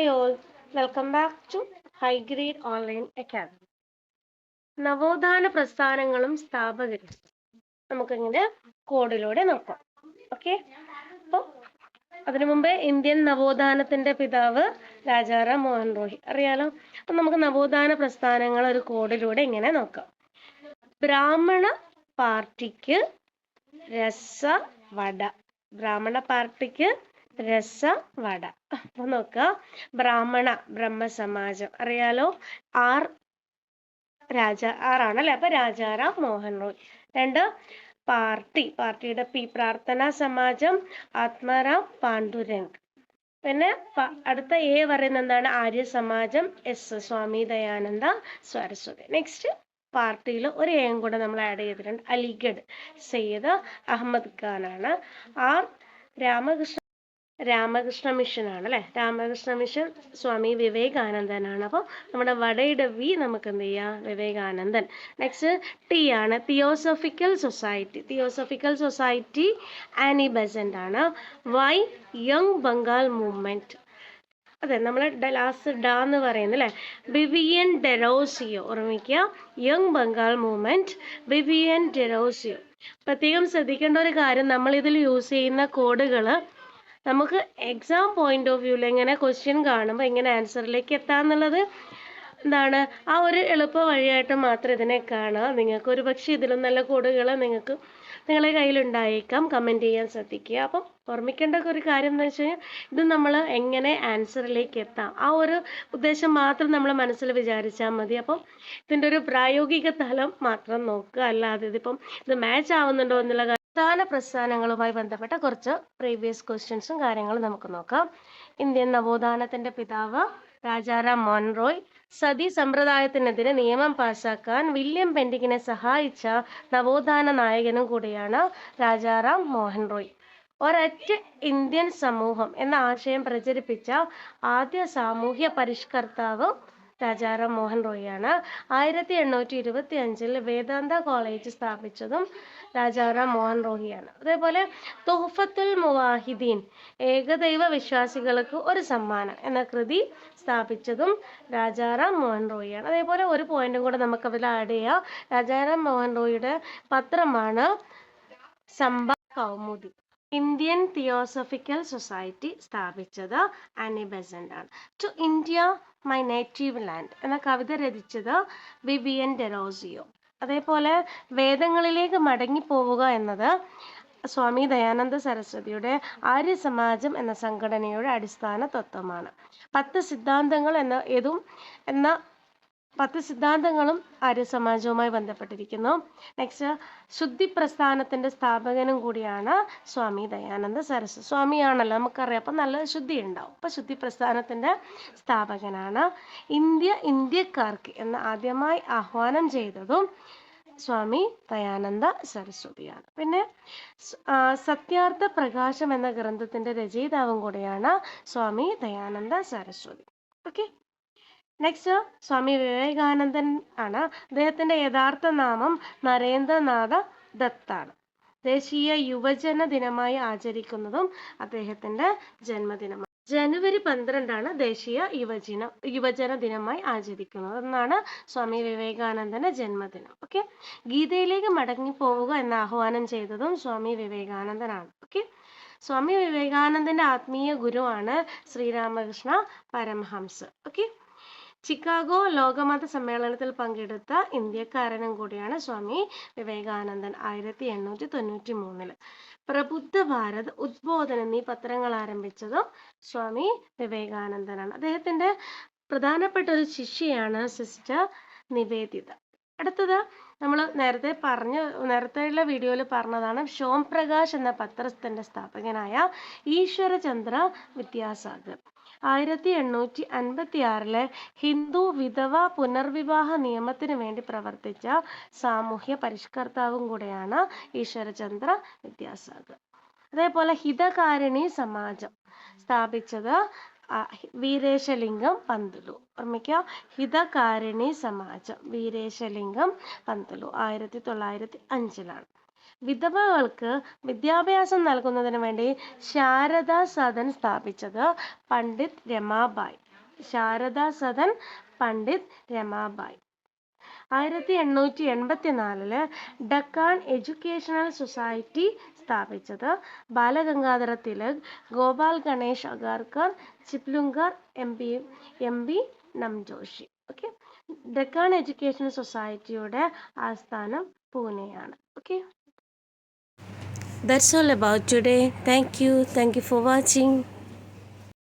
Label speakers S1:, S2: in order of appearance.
S1: Hi all welcome back to high grade online academy നവോത്ഥാന പ്രസ്ഥാനങ്ങളും സ്ഥാപകരും നമുക്കിങ്ങനെ കോഡിലൂടെ നോക്കാം. ഓക്കെ അപ്പോൾ അതിനു മുമ്പേ ഇന്ത്യൻ നവോത്ഥാനത്തിന്റെ പിതാവ് രാജാറാം മോഹൻ റോയ്. അറിയാലോ? അപ്പം നമുക്ക് നവോത്ഥാന പ്രസ്ഥാനങ്ങൾ ഒരു കോഡിലൂടെ ഇങ്ങനെ നോക്കാം. ബ്രാഹ്മണ പാർട്ടിക്ക് രസ വട. ബ്രാഹ്മണ പാർട്ടിക്ക് രസ വട അപ്പൊ നോക്ക ബ്രാഹ്മണ ബ്രഹ്മസമാജം. അറിയാലോ ആർ രാജ ആറാണല്ലേ അപ്പൊ രാജാറാം മോഹൻ റോയ്. രണ്ട് പാർട്ടി. പാർട്ടിയുടെ പി പ്രാർത്ഥന സമാജം ആത്മാറാം പാണ്ഡുരംഗ്. പിന്നെ അടുത്ത എ പറയുന്ന എന്താണ്? ആര്യ സമാജം എസ് സ്വാമി ദയാനന്ദ സരസ്വതി. നെക്സ്റ്റ് പാർട്ടിയിൽ ഒരു എയും കൂടെ നമ്മൾ ആഡ് ചെയ്തിട്ടുണ്ട്. അലിഗഡ് സെയ്ദ് അഹമ്മദ് ഖാൻ ആണ് ആർ രാമകൃഷ്ണ രാമകൃഷ്ണ മിഷൻ ആണ് അല്ലെ? രാമകൃഷ്ണ മിഷൻ സ്വാമി വിവേകാനന്ദനാണ്. അപ്പോൾ നമ്മുടെ വടയുടെ വി നമുക്ക് എന്ത് ചെയ്യാം? വിവേകാനന്ദൻ. നെക്സ്റ്റ് ടി ആണ് Theosophical Society Theosophical Society Annie Besant ആണ്. വൈ യങ് ബംഗാൾ മൂവ്മെന്റ് അതെ നമ്മൾ ലാസ്റ്റ് ഡ എന്ന് പറയുന്നത് അല്ലേ? ബിവിയൻ ഡെറോസിയോ ഓർമ്മിക്കുക. യങ് ബംഗാൾ മൂവ്മെന്റ് ബിവിയൻ ഡെറോസിയോ പ്രത്യേകം ശ്രദ്ധിക്കേണ്ട ഒരു കാര്യം നമ്മൾ ഇതിൽ യൂസ് ചെയ്യുന്ന കോഡുകൾ നമുക്ക് എക്സാം പോയിന്റ് ഓഫ് വ്യൂവിൽ എങ്ങനെ ക്വസ്റ്റ്യൻ കാണുമ്പോൾ എങ്ങനെ ആൻസറിലേക്ക് എത്താമെന്നുള്ളത് എന്താണ്? ആ ഒരു എളുപ്പ വഴിയായിട്ട് മാത്രം ഇതിനെ കാണുക നിങ്ങൾക്ക് ഒരു പക്ഷേ ഇതിലും നല്ല കോഡുകൾ നിങ്ങൾക്ക് നിങ്ങളെ കയ്യിലുണ്ടായേക്കാം. കമന്റ് ചെയ്യാൻ ശ്രദ്ധിക്കുക. അപ്പം ഓർമ്മിക്കേണ്ട ഒരു കാര്യം എന്ന് വെച്ച് കഴിഞ്ഞാൽ ഇത് നമ്മൾ എങ്ങനെ ആൻസറിലേക്ക് എത്താം? ആ ഒരു ഉദ്ദേശം മാത്രം നമ്മൾ മനസ്സിൽ വിചാരിച്ചാൽ മതി. അപ്പം ഇതിന്റെ ഒരു പ്രായോഗിക തലം മാത്രം നോക്കുക. അല്ലാതെ ഇതിപ്പം ഇത് മാച്ച് ആവുന്നുണ്ടോ എന്നുള്ള പ്രധാന പ്രസ്ഥാനങ്ങളുമായി ബന്ധപ്പെട്ട കുറച്ച് പ്രീവിയസ് ക്വസ്റ്റ്യൻസും കാര്യങ്ങളും നമുക്ക് നോക്കാം. ഇന്ത്യൻ നവോത്ഥാനത്തിന്റെ പിതാവ് രാജാറാം മോൺറോയ് റോയ് സതി സമ്പ്രദായത്തിനെതിരെ നിയമം പാസാക്കാൻ വില്യം പെൻഡിങ്ങിനെ സഹായിച്ച നവോത്ഥാന നായകനും കൂടിയാണ് രാജാറാം മോഹൻ റോയ് ഒരൊറ്റ ഇന്ത്യൻ സമൂഹം എന്ന ആശയം പ്രചരിപ്പിച്ച ആദ്യ സാമൂഹ്യ പരിഷ്കർത്താവ് രാജാറാം മോഹൻ റോയിയാണ്. ആയിരത്തി എണ്ണൂറ്റി ഇരുപത്തി അഞ്ചിൽ വേദാന്ത കോളേജ് സ്ഥാപിച്ചതും രാജാറാം മോഹൻ റോഹിയാണ് അതേപോലെ തോഫത്തുൽ മുവാഹിദീൻ ഏകദൈവ വിശ്വാസികൾക്ക് ഒരു സമ്മാനം എന്ന കൃതി സ്ഥാപിച്ചതും രാജാറാം മോഹൻ റോയിയാണ്. അതേപോലെ ഒരു പോയിന്റും കൂടെ നമുക്ക് അതിൽ ആഡ് ചെയ്യാം. രാജാറാം മോഹൻ റോയിയുടെ പത്രമാണ് Sambad Kaumudi. Indian Theosophical Society സ്ഥാപിച്ചത് ആനി ബെസന്റ് ആണ്. To India my native land എന്ന കവിത രചിച്ചത് വിവിയൻ ഡെറോസിയോ അതേപോലെ വേദങ്ങളിലേക്ക് മടങ്ങിപ്പോവുക എന്നത് സ്വാമി ദയാനന്ദ സരസ്വതിയുടെ ആര്യ സമാജം എന്ന സംഘടനയുടെ അടിസ്ഥാന തത്വമാണ്. പത്ത് സിദ്ധാന്തങ്ങൾ എന്ന ഏതും എന്ന പത്ത് സിദ്ധാന്തങ്ങളും ആര്യ സമാജവുമായി ബന്ധപ്പെട്ടിരിക്കുന്നു. നെക്സ്റ്റ് ശുദ്ധി പ്രസ്ഥാനത്തിന്റെ സ്ഥാപകനും കൂടിയാണ് സ്വാമി ദയാനന്ദ സരസ് സ്വാമിയാണല്ലോ നമുക്കറിയാം. അപ്പം നല്ല ശുദ്ധി ഉണ്ടാവും അപ്പം ശുദ്ധി പ്രസ്ഥാനത്തിന്റെ സ്ഥാപകനാണ് ഇന്ത്യ ഇന്ത്യക്കാർക്ക് എന്ന് ആദ്യമായി ആഹ്വാനം ചെയ്തതും സ്വാമി ദയാനന്ദ സരസ്വതിയാണ്. പിന്നെ സത്യാർത്ഥ പ്രകാശം എന്ന ഗ്രന്ഥത്തിന്റെ രചയിതാവും കൂടിയാണ് സ്വാമി ദയാനന്ദ സരസ്വതി. ഓക്കെ നെക്സ്റ്റ് സ്വാമി വിവേകാനന്ദൻ ആണ്. അദ്ദേഹത്തിന്റെ യഥാർത്ഥ നാമം നരേന്ദ്രനാഥ ദത്താണ്. ദേശീയ യുവജന ദിനമായി ആചരിക്കുന്നതും അദ്ദേഹത്തിന്റെ ജന്മദിനമാണ് ജനുവരി പന്ത്രണ്ടാണ് ദേശീയ യുവജന യുവജന ദിനമായി ആചരിക്കുന്നത്. എന്നാണ് സ്വാമി വിവേകാനന്ദന്റെ ജന്മദിനം. ഓക്കെ ഗീതയിലേക്ക് മടങ്ങി പോവുക എന്ന ആഹ്വാനം ചെയ്തതും സ്വാമി വിവേകാനന്ദനാണ്. ഓക്കെ സ്വാമി വിവേകാനന്ദന്റെ ആത്മീയ ഗുരുവാണ് ശ്രീരാമകൃഷ്ണ പരമഹംസ്. ഓക്കെ ചിക്കാഗോ ലോകമത സമ്മേളനത്തിൽ പങ്കെടുത്ത ഇന്ത്യക്കാരനും കൂടിയാണ് സ്വാമി വിവേകാനന്ദൻ ആയിരത്തി എണ്ണൂറ്റി തൊണ്ണൂറ്റി മൂന്നിൽ. പ്രബുദ്ധ ഭാരത് ഉദ്ബോധനം എന്നീ പത്രങ്ങൾ ആരംഭിച്ചതും സ്വാമി വിവേകാനന്ദനാണ്. അദ്ദേഹത്തിന്റെ പ്രധാനപ്പെട്ട ഒരു ശിഷ്യയാണ് സിസ്റ്റർ നിവേദിത. അടുത്തത് നമ്മൾ നേരത്തെ പറഞ്ഞ നേരത്തെയുള്ള വീഡിയോയിൽ പറഞ്ഞതാണ് ഷോം പ്രകാശ് എന്ന പത്രത്തിന്റെ സ്ഥാപകനായ ഈശ്വരചന്ദ്ര വിദ്യാസാഗർ. ആയിരത്തി എണ്ണൂറ്റി അൻപത്തി ആറിലെ ഹിന്ദു വിധവ പുനർവിവാഹ നിയമത്തിന് വേണ്ടി പ്രവർത്തിച്ച സാമൂഹ്യ പരിഷ്കർത്താവും കൂടെയാണ് ഈശ്വരചന്ദ്ര വിദ്യാസാഗർ. അതേപോലെ ഹിതകാരിണി സമാജം സ്ഥാപിച്ചത് വീരേശലിംഗം പന്തലു. ഓർമ്മിക്കുക ഹിതകാരിണി സമാജം വീരേശലിംഗം പന്തലു ആയിരത്തി തൊള്ളായിരത്തി അഞ്ചിലാണ് വിധവകൾക്ക് വിദ്യാഭ്യാസം നൽകുന്നതിന് വേണ്ടി ശാരദാ സദൻ സ്ഥാപിച്ചത് പണ്ഡിറ്റ് രമാബായി. ശാരദാ സദൻ പണ്ഡിറ്റ് രമാബായി. ആയിരത്തി എണ്ണൂറ്റി എൺപത്തി നാലിൽ ഡക്കാൻ എഡ്യൂക്കേഷണൽ സൊസൈറ്റി സ്ഥാപിച്ചത് Balagangadhara Tilak Gopal Ganesh Agarkar Chiplunkar M P M B Namjoshi okay Deccan Educational സൊസൈറ്റിയുടെ ആസ്ഥാനം പൂനെയാണ് okay That's all about today. Thank you. Thank you for watching.